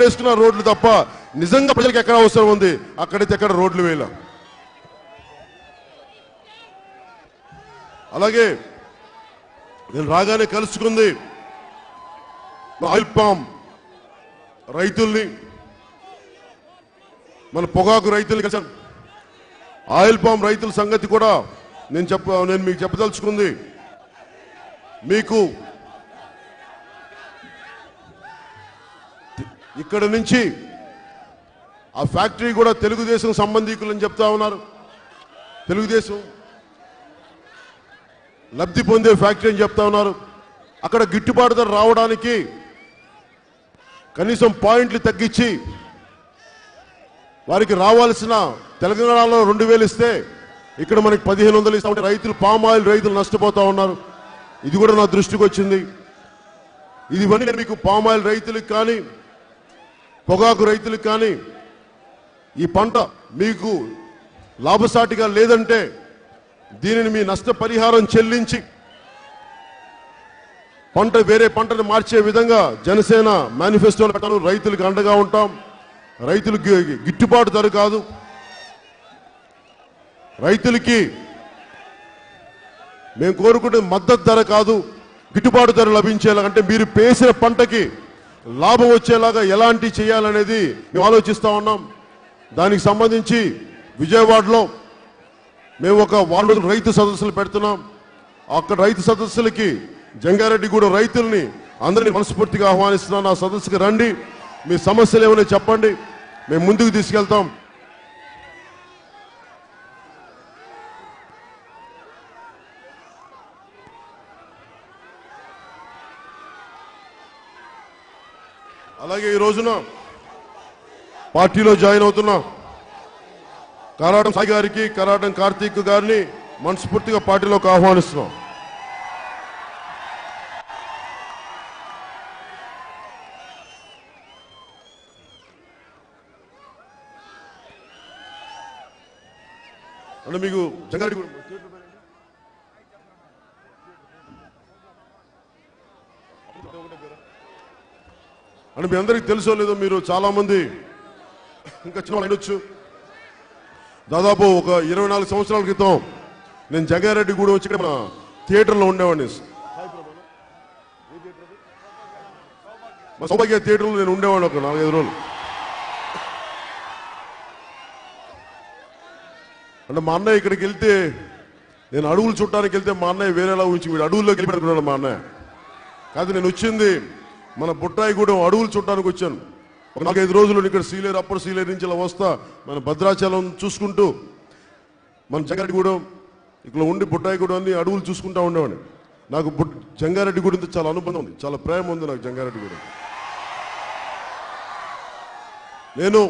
వేసుకున్న రోడ్లు తప్ప నిజంగా ప్రజలకు ఎక్కడ అవసరం ఉంది? అక్కడైతే ఎక్కడ రోడ్లు వేయాల. అలాగే నేను రాగానే కలుసుకుంది ఆయిల్ పామ్ రైతుల్ని మన పొగాకు రైతులు కలిసాను ఆయిల్ పామ్ రైతుల సంగతి కూడా నేను చెప్ప నేను మీకు చెప్పదలుచుకుంది. మీకు ఇక్కడ నుంచి ఆ ఫ్యాక్టరీ కూడా తెలుగుదేశం సంబంధికులు అని చెప్తా ఉన్నారు. తెలుగుదేశం లబ్ధి పొందే ఫ్యాక్టరీ అని చెప్తా ఉన్నారు. అక్కడ గిట్టుబాటు ధర రావడానికి కనీసం పాయింట్లు తగ్గించి వారికి రావాల్సిన తెలంగాణలో రెండు వేలు ఇస్తే ఇక్కడ మనకి పదిహేను వందలు ఇస్తామంటే రైతులు పామ్ ఆయిల్ రైతులు నష్టపోతా ఉన్నారు. ఇది కూడా నా దృష్టికి వచ్చింది. ఇది ఇవన్నీ మీకు పామ్ ఆయిల్ రైతులకు కానీ పొగాకు రైతులకు కానీ ఈ పంట మీకు లాభసాటిగా లేదంటే దీనిని మీ నష్టపరిహారం చెల్లించి పంట వేరే పంటను మార్చే విధంగా జనసేన మేనిఫెస్టోలు పెట్టాను రైతులకు అండగా ఉంటాం. రైతులకు గిట్టుబాటు ధర కాదు. రైతులకి మేము కోరుకుంటే మద్దతు ధర కాదు. గిట్టుబాటు ధర లభించేలా అంటే మీరు పేసిన పంటకి లాభం వచ్చేలాగా ఎలాంటి చేయాలనేది మేము ఆలోచిస్తూ ఉన్నాం. దానికి సంబంధించి విజయవాడలో మేము ఒక వార్డు రైతు సదస్సులు పెడుతున్నాం. అక్కడ రైతు సదస్సులకి జంగారెడ్డి కూడా రైతుల్ని అందరినీ మనస్ఫూర్తిగా ఆహ్వానిస్తున్నాను. ఆ సదస్సుకి రండి. మీ సమస్యలు ఏమైనా చెప్పండి. మేము ముందుకు తీసుకెళ్తాం. అలాగే ఈ రోజున పార్టీలో జాయిన్ అవుతున్నాం. కరాటం సాయి గారికి కరాటం కార్తీక్ గారిని మనస్ఫూర్తిగా పార్టీలోకి ఆహ్వానిస్తున్నాం. అంటే మీకు జంగారెడ్డి కూడా- అంటే మీ అందరికీ తెలుసో లేదో మీరు చాలామంది ఇంకా చిన్న దాదాపు ఒక ఇరవై నాలుగు సంవత్సరాల క్రితం నేను జగారెడ్డి కూడా వచ్చి ఇక్కడ మన థియేటర్లో ఉండేవాడిని. మా సౌభాగ్య థియేటర్లో నేను ఉండేవాడిని ఒక నాలుగైదు రోజులు. అంటే మా అన్నయ్య ఇక్కడికి వెళ్తే నేను అడవులు చుట్టానికి వెళ్తే మా అన్నయ్య వేరేలా ఉంచి వీడు అడవుల్లోకి వెళ్ళి పెట్టుకున్నాడు మా అన్నయ్య. కాదు నేను వచ్చింది మన బుట్టాయిగూడెం అడవులు చూడడానికి వచ్చాను. ఒక నాలుగైదు రోజులు ఇక్కడ సీలేరు అప్పర్ సీలేరు నుంచి ఇలా వస్తా మన భద్రాచలం చూసుకుంటూ మన జంగారెడ్డిగూడెం ఇక్కడ ఉండి బుట్టాయిగూడెం అన్ని అడవులు చూసుకుంటా ఉండేవాడిని. నాకు బుట్ జంగారెడ్డిగూడెంతో చాలా అనుబంధం ఉంది. చాలా ప్రేమ ఉంది నాకు జంగారెడ్డిగూడెం నేను